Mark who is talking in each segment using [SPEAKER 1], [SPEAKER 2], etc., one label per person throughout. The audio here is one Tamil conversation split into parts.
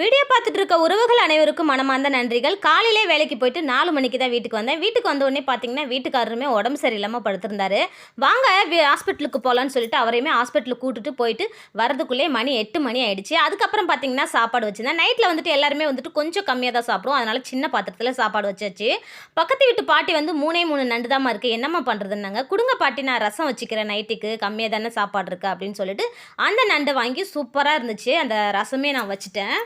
[SPEAKER 1] வீடியோ பார்த்துட்டு இருக்க உறவுகள் அனைவருக்கும் மனமார்ந்த நன்றிகள். காலையிலே வேலைக்கு போயிட்டு நாலு மணிக்கு தான் வீட்டுக்கு வந்தேன். வீட்டுக்கு வந்த உடனே பார்த்தீங்கன்னா வீட்டுக்காரருமே உடம்பு சரியில்லாமல் படுத்திருந்தாரு. வாங்க ஹாஸ்பிட்டலுக்கு போகலான்னு சொல்லிட்டு அவரையுமே ஹாஸ்பிட்டலுக்கு கூட்டிட்டு போயிட்டு வரதுக்குள்ளே மணி எட்டு மணி ஆயிடுச்சு. அதுக்கப்புறம் பார்த்தீங்கன்னா சாப்பாடு வச்சிருந்தேன். நைட்டில் வந்துட்டு எல்லாருமே வந்துட்டு கொஞ்சம் கம்மியாக தான் சாப்பிடுவோம். அதனால சின்ன பாத்திரத்தில் சாப்பாடு வச்சாச்சு. பக்கத்து வீட்டு பாட்டி வந்து மூணே மூணு நண்டு தான் இருக்குது என்னம்மா பண்ணுறதுன்னாங்க குடுங்க பாட்டி நான் ரசம் வச்சுக்கிறேன் நைட்டுக்கு. கம்மியாக தானே சாப்பாடு இருக்குது அப்படின்னு சொல்லிட்டு அந்த நண்டை வாங்கி சூப்பராக இருந்துச்சு. அந்த ரசமே நான் வச்சுட்டேன்.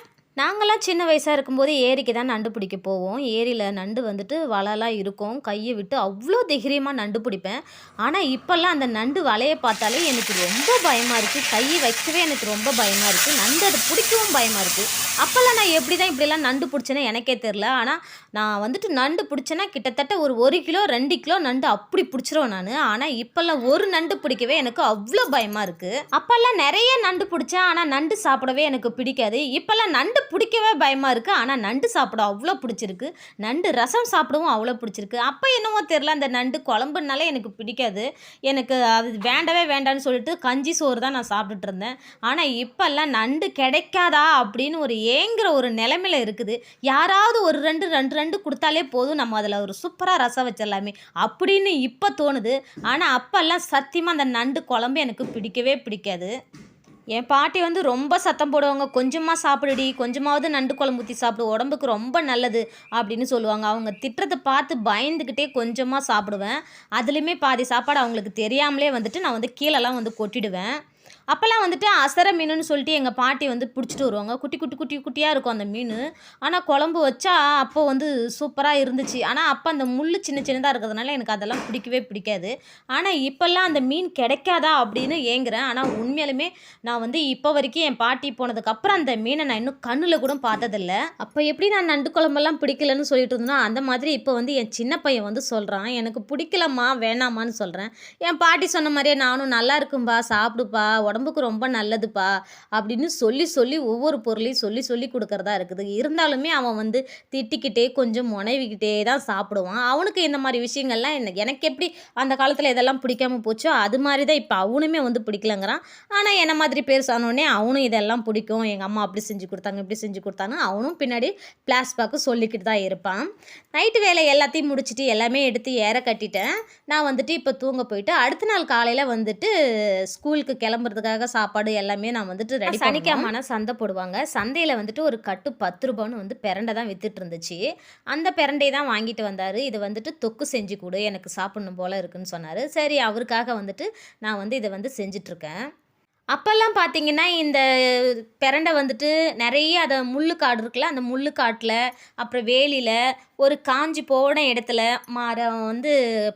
[SPEAKER 1] நாங்கள்லாம் சின்ன வயசாக இருக்கும்போது ஏரிக்கு தான் நண்டு பிடிக்க போவோம். ஏரியில் நண்டு வந்துட்டு வலைலாம் இருக்கும். கையை விட்டு அவ்வளோ தைரியமாக நண்டு பிடிப்பேன். ஆனால் இப்போல்லாம் அந்த நண்டு வலையை பார்த்தாலே எனக்கு ரொம்ப பயமாக இருக்குது கையை வைக்கவே எனக்கு ரொம்ப பயமாக இருக்குது நண்டு அது பிடிக்கவும் பயமாக இருக்குது அப்போல்லாம் நான் எப்படி தான் இப்படிலாம் நண்டு பிடிச்சேன்னு எனக்கே தெரில ஆனால் நான் வந்துட்டு நண்டு பிடிச்சேன்னா கிட்டத்தட்ட ஒரு ஒரு கிலோ ரெண்டு கிலோ நண்டு அப்படி பிடிச்சிருவேன் நான். ஆனால் இப்போல்லாம் ஒரு நண்டு பிடிக்கவே எனக்கு அவ்வளோ பயமாக இருக்குது அப்போல்லாம் நிறைய நண்டு பிடிச்சேன். ஆனால் நண்டு சாப்பிடவே எனக்கு பிடிக்காது. இப்போல்லாம் நண்டு பிடிக்கவே பயமாக இருக்குது ஆனால் நண்டு சாப்பிட அவ்வளோ பிடிச்சிருக்கு. நண்டு ரசம் சாப்பிடவும் அவ்வளோ பிடிச்சிருக்கு. அப்போ என்னமோ தெரில அந்த நண்டு குழம்புனாலே எனக்கு பிடிக்காது. எனக்கு அது வேண்டவே வேண்டான்னு சொல்லிட்டு கஞ்சி சோறு தான் நான் சாப்பிட்டுட்டு இருந்தேன். ஆனால் இப்போல்லாம் நண்டு கிடைக்காதா அப்படின்னு ஒரு ஏங்குற ஒரு நிலைமையில இருக்குது. யாராவது ஒரு ரெண்டு ரெண்டு ரெண்டு கொடுத்தாலே போதும். நம்ம அதில் ஒரு சூப்பராக ரசம் வச்சிடலாமே அப்படின்னு இப்போ தோணுது. ஆனால் அப்போல்லாம் சத்தியமாக அந்த நண்டு குழம்பு எனக்கு பிடிக்கவே பிடிக்காது. என் பாட்டி வந்து ரொம்ப சத்தம் போடுவாங்க. கொஞ்சமாக சாப்பிடுடி கொஞ்சமாவது நண்டு குழம்பு ஊற்றி சாப்பிடு உடம்புக்கு ரொம்ப நல்லது அப்படின்னு சொல்லுவாங்க. அவங்க திட்டுறதை பார்த்து பயந்துக்கிட்டே கொஞ்சமாக சாப்பிடுவேன். அதுலேயுமே பாதி சாப்பாடு அவங்களுக்கு தெரியாமலே வந்துட்டு நான் வந்து கீழெல்லாம் வந்து கொட்டிடுவேன். அப்போல்லாம் வந்துட்டு அசர மீனுன்னு சொல்லிட்டு எங்கள் பாட்டி வந்து பிடிச்சிட்டு வருவாங்க. குட்டி குட்டி குட்டி குட்டியாக இருக்கும் அந்த மீன். ஆனால் குழம்பு வச்சா அப்போ வந்து சூப்பராக இருந்துச்சு. ஆனால் அப்போ அந்த முள் சின்ன சின்னதாக இருக்கிறதுனால எனக்கு அதெல்லாம் பிடிக்கவே பிடிக்காது. ஆனால் இப்போல்லாம் அந்த மீன் கிடைக்காதா அப்படின்னு ஏங்குறேன். ஆனால் உண்மையாலுமே நான் வந்து இப்போ வரைக்கும் என் பாட்டி போனதுக்கப்புறம் அந்த மீனை நான் இன்னும் கண்ணில் கூட பார்த்ததில்ல. அப்போ எப்படி நான் நண்டு குழம்பெல்லாம் பிடிக்கலன்னு சொல்லிட்டு இருந்தேன்னா அந்த மாதிரி இப்போ வந்து என் சின்ன பையன் வந்து சொல்கிறான் எனக்கு பிடிக்கலம்மா வேணாமான்னு சொல்கிறேன் என் பாட்டி சொன்ன மாதிரியே நானும் நல்லா இருக்கும்பா சாப்பிடுப்பா உடம்புக்கு ரொம்ப நல்லதுப்பா அப்படின்னு சொல்லி சொல்லி ஒவ்வொரு பொருளையும் சொல்லி சொல்லி கொடுக்கறதா இருக்குது. இருந்தாலுமே அவன் வந்து திட்டிக்கிட்டே கொஞ்சம் முனைவிக்கிட்டே தான் சாப்பிடுவான். அவனுக்கு இந்த மாதிரி விஷயங்கள்லாம் என்ன எனக்கு எப்படி அந்த காலத்தில் இதெல்லாம் பிடிக்காம போச்சோ அது மாதிரி தான் இப்போ அவனுமே வந்து பிடிக்கலங்கிறான். ஆனால் என்ன மாதிரி பேர் சொன்னோடனே அவனும் இதெல்லாம் பிடிக்கும். எங்கள் அம்மா அப்படி செஞ்சு கொடுத்தாங்க இப்படி செஞ்சு கொடுத்தாங்க அவனும் பின்னாடி பிளாஸ்பாக்கு சொல்லிக்கிட்டு தான் இருப்பான். நைட்டு வேலை எல்லாத்தையும் முடிச்சுட்டு எல்லாமே எடுத்து ஏற கட்டிட்டேன். நான் வந்துட்டு இப்போ தூங்க போயிட்டு அடுத்த நாள் காலையில் வந்துட்டு ஸ்கூலுக்கு கிளம்புறதுக்கு கிளம்புறதுக்காக சாப்பாடு எல்லாமே நான் வந்துட்டு ரெடி சனிக்கிழமான சந்தை போடுவாங்க. சந்தையில் வந்துட்டு ஒரு கட்டு பத்து ரூபான்னு வந்து பிரண்டை தான் வித்துட்டு இருந்துச்சு. அந்த பிரண்டை தான் வாங்கிட்டு வந்தார். இது வந்துட்டு தொக்கு செஞ்சு கொடு எனக்கு சாப்பிடணும் போல இருக்குன்னு சொன்னார். சரி அவருக்காக வந்துட்டு நான் வந்து இதை வந்து செஞ்சிட்ருக்கேன் அப்போல்லாம் பார்த்தீங்கன்னா இந்த பிரண்டை வந்துட்டு நிறைய அதை முள்ளுக்காடு இருக்குல்ல அந்த முள்ளுக்காட்டில் அப்புறம் வேலியில் ஒரு காஞ்சி போன இடத்துல மரம் வந்து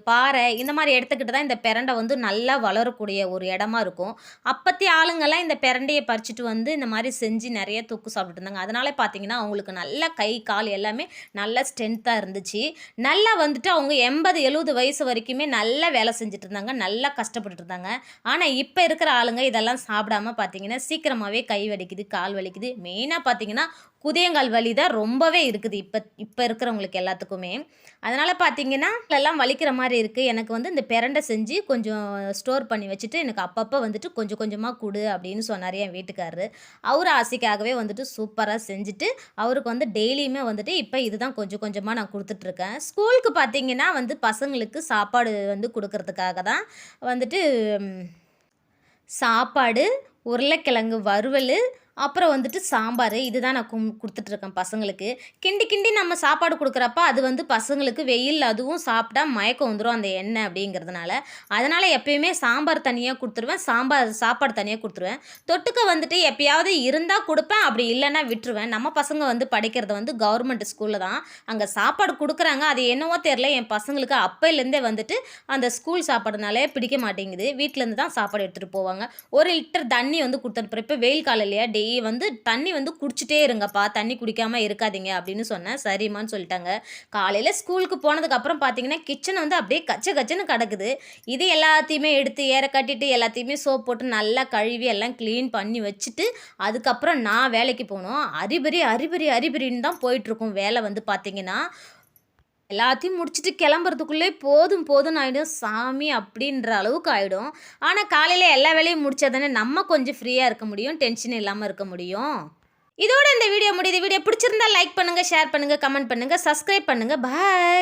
[SPEAKER 1] பாறை இந்த மாதிரி இடத்துக்கிட்ட தான் இந்த பிரண்டை வந்து நல்லா வளரக்கூடிய ஒரு இடமா இருக்கும். அப்பத்தி ஆளுங்கெல்லாம் இந்த பிரண்டையை பறிச்சுட்டு வந்து இந்த மாதிரி செஞ்சு நிறைய தொக்கு சாப்பிட்டுட்டு இருந்தாங்க. அதனால பார்த்தீங்கன்னா அவங்களுக்கு நல்ல கை கால் எல்லாமே நல்ல ஸ்ட்ரென்த்தாக இருந்துச்சு. நல்லா வந்துட்டு அவங்க எண்பது எழுபது வயசு வரைக்குமே நல்லா வேலை செஞ்சுட்டு இருந்தாங்க. நல்லா கஷ்டப்பட்டுட்டு இருந்தாங்க. ஆனால் இப்போ இருக்கிற ஆளுங்க இதெல்லாம் சாப்பிடாம பார்த்தீங்கன்னா சீக்கிரமாகவே கை வலிக்குது கால் வலிக்குது. மெயினாக பார்த்தீங்கன்னா குதியங்கால் வலி தான் ரொம்பவே இருக்குது இப்போ இப்போ இருக்கிறவங்களுக்கு எல்லாத்துக்குமே. அதனால் பார்த்தீங்கன்னா எல்லாம் வலிக்கிற மாதிரி இருக்குது எனக்கு வந்து இந்த பிரண்டை செஞ்சு கொஞ்சம் ஸ்டோர் பண்ணி வச்சுட்டு எனக்கு அப்பப்போ வந்துட்டு கொஞ்சம் கொஞ்சமாக கொடு அப்படின்னு சொன்னார் என் வீட்டுக்காரரு. அவர் ஆசைக்காகவே வந்துட்டு சூப்பராக செஞ்சுட்டு அவருக்கு வந்து டெய்லியுமே வந்துட்டு இப்போ இதுதான் கொஞ்சம் கொஞ்சமாக நான் கொடுத்துட்ருக்கேன் ஸ்கூலுக்கு பார்த்தீங்கன்னா வந்து பசங்களுக்கு சாப்பாடு வந்து கொடுக்கறதுக்காக தான் வந்துட்டு சாப்பாடு உருளைக்கிழங்கு வறுவல் அப்புறம் வந்துட்டு சாம்பார் இதுதான் நான் கும் கொடுத்துட்ருக்கேன் பசங்களுக்கு. கிண்டி கிண்டி நம்ம சாப்பாடு கொடுக்குறப்ப அது வந்து பசங்களுக்கு வெயில் அதுவும் சாப்பிட்டா மயக்கம் வந்துடும் அந்த எண்ணெய் அப்படிங்கிறதுனால. அதனால் எப்பயுமே சாம்பார் தனியாக கொடுத்துருவேன் சாம்பார் சாப்பாடு தனியாக கொடுத்துருவேன். தொட்டுக்க வந்துட்டு எப்பயாவது இருந்தால் கொடுப்பேன் அப்படி இல்லைன்னா விட்டுருவேன். நம்ம பசங்க வந்து படிக்கிறது வந்து கவர்மெண்ட் ஸ்கூலில் தான். அங்கே சாப்பாடு கொடுக்குறாங்க அது என்னவோ தெரில என் பசங்களுக்கு அப்பையிலேருந்தே வந்துட்டு அந்த ஸ்கூல் சாப்பாடுனாலே பிடிக்க மாட்டேங்குது. வீட்டிலேருந்து தான் சாப்பாடு எடுத்துகிட்டு போவாங்க. ஒரு லிட்டர் தண்ணி வந்து கொடுத்துட்டு இப்போ வெயில் காலம் இல்லையா டெய்லி வந்து தண்ணி வந்து குடிச்சிட்டே இருங்கப்பா தண்ணி குடிக்காமல் இருக்காதீங்க அப்படின்னு சொன்னேன். சரிம்மான்னு சொல்லிட்டாங்க. காலையில் ஸ்கூலுக்கு போனதுக்கப்புறம் பார்த்தீங்கன்னா கிச்சன் வந்து அப்படியே கச்ச கச்சன்னு கிடக்குது. இது எல்லாத்தையுமே எடுத்து ஏற கட்டிட்டு எல்லாத்தையுமே சோப் போட்டு நல்லா கழுவி எல்லாம் க்ளீன் பண்ணி வச்சுட்டு அதுக்கப்புறம் நான் வேலைக்கு போகணும் அரிபரி அரிபரி அரிபரின்னு தான் போயிட்டுருக்கும் வேலை வந்து பார்த்தீங்கன்னா எல்லாத்தையும் முடிச்சுட்டு கிளம்புறதுக்குள்ளே போதும் போதும் ஆகிடும் சாமி அப்படின்ற அளவுக்கு ஆகிடும் ஆனால் காலையில் எல்லா வேலையும் முடிச்சா தானே நம்ம கொஞ்சம் ஃப்ரீயாக இருக்க முடியும் டென்ஷன் இல்லாமல் இருக்க முடியும். இதோட இந்த வீடியோ முடியுது. வீடியோ பிடிச்சிருந்தா லைக் பண்ணுங்கள் ஷேர் பண்ணுங்கள் கமெண்ட் பண்ணுங்கள் சப்ஸ்கிரைப் பண்ணுங்கள் பாய்